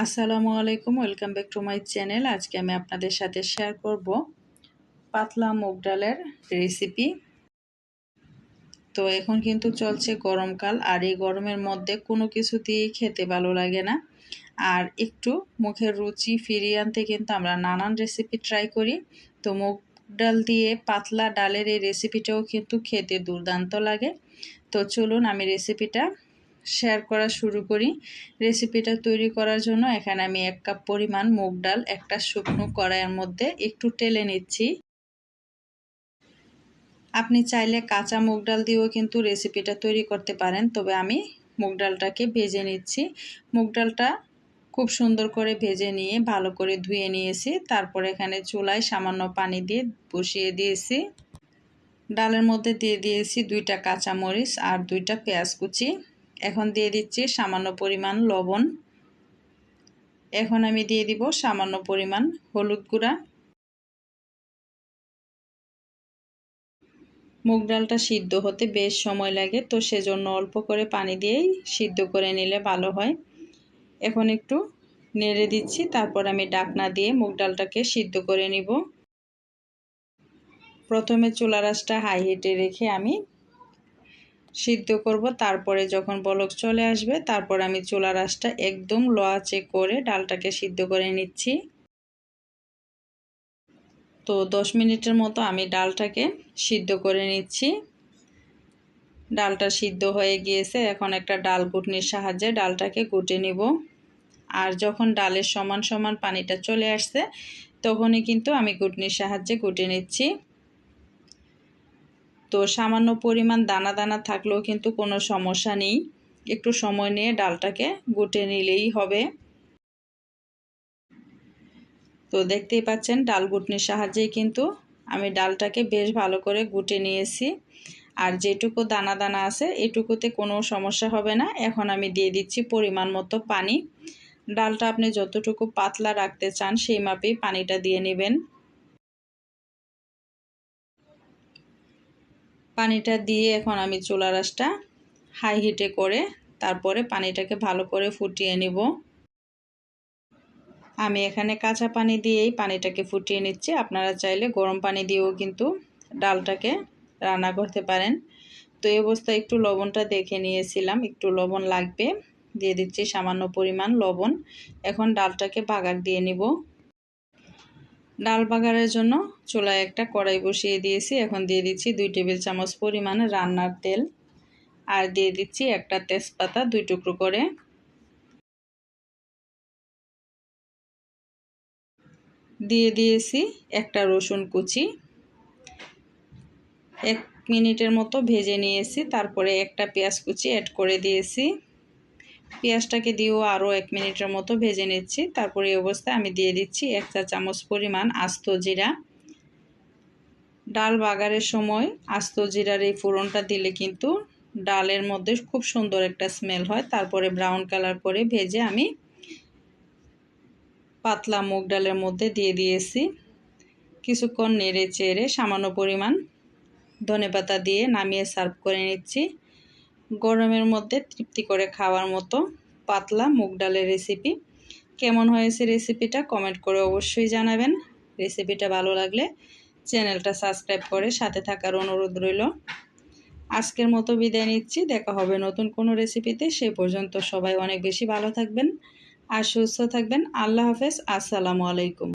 আসসালামু আলাইকুম, welcome back to my channel. আজকে আমি আপনাদের সাথে শেয়ার করব পাতলা মুগ ডালের রেসিপি তো এখন কিন্তু চলছে গরমকাল, আর এই গরমের মধ্যে কোনো কিছু দিয়ে খেতে ভালো লাগে না। আর একটু মুখের রুচি ফিরিয়ে আনতে কিন্তু আমরা নানান রেসিপি ট্রাই করি। তো মুগ ডাল দিয়ে পাতলা ডালের এই রেসিপিটাও কিন্তু খেতে দুর্দান্ত লাগে। তো চলুন আমি রেসিপিটা শেয়ার করা শুরু করি। রেসিপিটা তৈরি করার জন্য এখানে আমি এক কাপ পরিমাণ মুগ ডাল, একটা শুকনো কড়াইয়ের মধ্যে একটু টেলে নিচ্ছি। আপনি চাইলে কাঁচা মুগ ডাল দিয়েও কিন্তু রেসিপিটা তৈরি করতে পারেন, তবে আমি মুগ ডালটাকে ভেজে নিচ্ছি। মুগ ডালটা খুব সুন্দর করে ভেজে নিয়ে ভালো করে ধুয়ে নিয়েছি, তারপর এখানে চুলায় সামান্য পানি দিয়ে বসিয়ে দিয়েছি। ডালের মধ্যে দিয়ে দিয়েছি দুইটা কাঁচামরিচ আর দুইটা পেঁয়াজ কুচি। এখন দিয়ে দিচ্ছি সামান্য পরিমাণ লবণ। এখন আমি দিয়ে দিব সামান্য পরিমাণ হলুদ গুঁড়া। মুগ ডালটা সিদ্ধ হতে বেশ সময় লাগে, তো সেজন্য অল্প করে পানি দিয়েই সিদ্ধ করে নিলে ভালো হয়। এখন একটু নেড়ে দিচ্ছি, তারপর আমি ডাকনা দিয়ে মুগ ডালটাকে সিদ্ধ করে নিব। প্রথমে চুলা রাসটা হাই হিটে রেখে আমি সিদ্ধ করব, তারপরে যখন বলক চলে আসবে, তারপর আমি চুলা রাসটা একদম লোয়াচে করে ডালটাকে সিদ্ধ করে নিচ্ছি। তো দশ মিনিটের মতো আমি ডালটাকে সিদ্ধ করে নিচ্ছি। ডালটা সিদ্ধ হয়ে গিয়েছে, এখন একটা ডাল গুটনির সাহায্যে ডালটাকে গুটে নিব। আর যখন ডালের সমান সমান পানিটা চলে আসছে, তখনই কিন্তু আমি গুটনির সাহায্যে গুটে নিচ্ছি। তো সামান্য পরিমাণ দানা দানা থাকলেও কিন্তু কোনো সমস্যা নেই। একটু সময় নিয়ে ডালটাকে গুটে নিলেই হবে। তো দেখতেই পাচ্ছেন, ডাল গুটনির সাহায্যেই কিন্তু আমি ডালটাকে বেশ ভালো করে গুটে নিয়েছি। আর যেটুকু দানা দানা আছে, এটুকুতে কোনো সমস্যা হবে না। এখন আমি দিয়ে দিচ্ছি পরিমাণ মতো পানি। ডালটা আপনি যতটুকু পাতলা রাখতে চান, সেই মাপেই পানিটা দিয়ে নেবেন। পানিটা দিয়ে এখন আমি চুলা রাসটা হাই হিটে করে তারপরে পানিটাকে ভালো করে ফুটিয়ে নিব। আমি এখানে কাঁচা পানি দিয়েই পানিটাকে ফুটিয়ে নিচ্ছি। আপনারা চাইলে গরম পানি দিয়েও কিন্তু ডালটাকে রান্না করতে পারেন। তো এই অবস্থায় একটু লবণটা দেখে নিয়েছিলাম, একটু লবণ লাগবে। দিয়ে দিচ্ছি সামান্য পরিমাণ লবণ। এখন ডালটাকে বাগার দিয়ে নিব। ডাল বাগারের জন্য চুলায় একটা কড়াই বসিয়ে দিয়েছি। এখন দিয়ে দিচ্ছি দুই টেবিল চামচ পরিমাণে রান্নার তেল আর দিয়ে দিচ্ছি একটা তেজপাতা দুই টুকরো করে। দিয়ে দিয়েছি একটা রসুন কুচি। এক মিনিটের মতো ভেজে নিয়েছি। তারপরে একটা পেঁয়াজ কুচি অ্যাড করে দিয়েছি। পেঁয়াজটাকে দিয়েও আরও এক মিনিটের মতো ভেজে নিচ্ছি। তারপরে এই অবস্থায় আমি দিয়ে দিচ্ছি এক চা চামচ পরিমাণ আস্ত জিরা। ডাল বাগারের সময় আস্ত জিরার এই ফোড়নটা দিলে কিন্তু ডালের মধ্যে খুব সুন্দর একটা স্মেল হয়। তারপরে ব্রাউন কালার করে ভেজে আমি পাতলা মুগ ডালের মধ্যে দিয়ে দিয়েছি। কিছুক্ষণ নেড়ে চেড়ে সামান্য পরিমাণ ধনেপাতা দিয়ে নামিয়ে সার্ভ করে নিচ্ছি। গরমের মধ্যে তৃপ্তি করে খাওয়ার মতো পাতলা মুগ ডালের রেসিপি কেমন হয়েছে রেসিপিটা কমেন্ট করে অবশ্যই জানাবেন। রেসিপিটা ভালো লাগলে চ্যানেলটা সাবস্ক্রাইব করে সাথে থাকার অনুরোধ রইল। আজকের মতো বিদায় নিচ্ছি। দেখা হবে নতুন কোনো রেসিপিতে সে পর্যন্ত সবাই অনেক বেশি ভালো থাকবেন আর সুস্থ থাকবেন। আল্লাহ হাফেজ। আসসালামু আলাইকুম।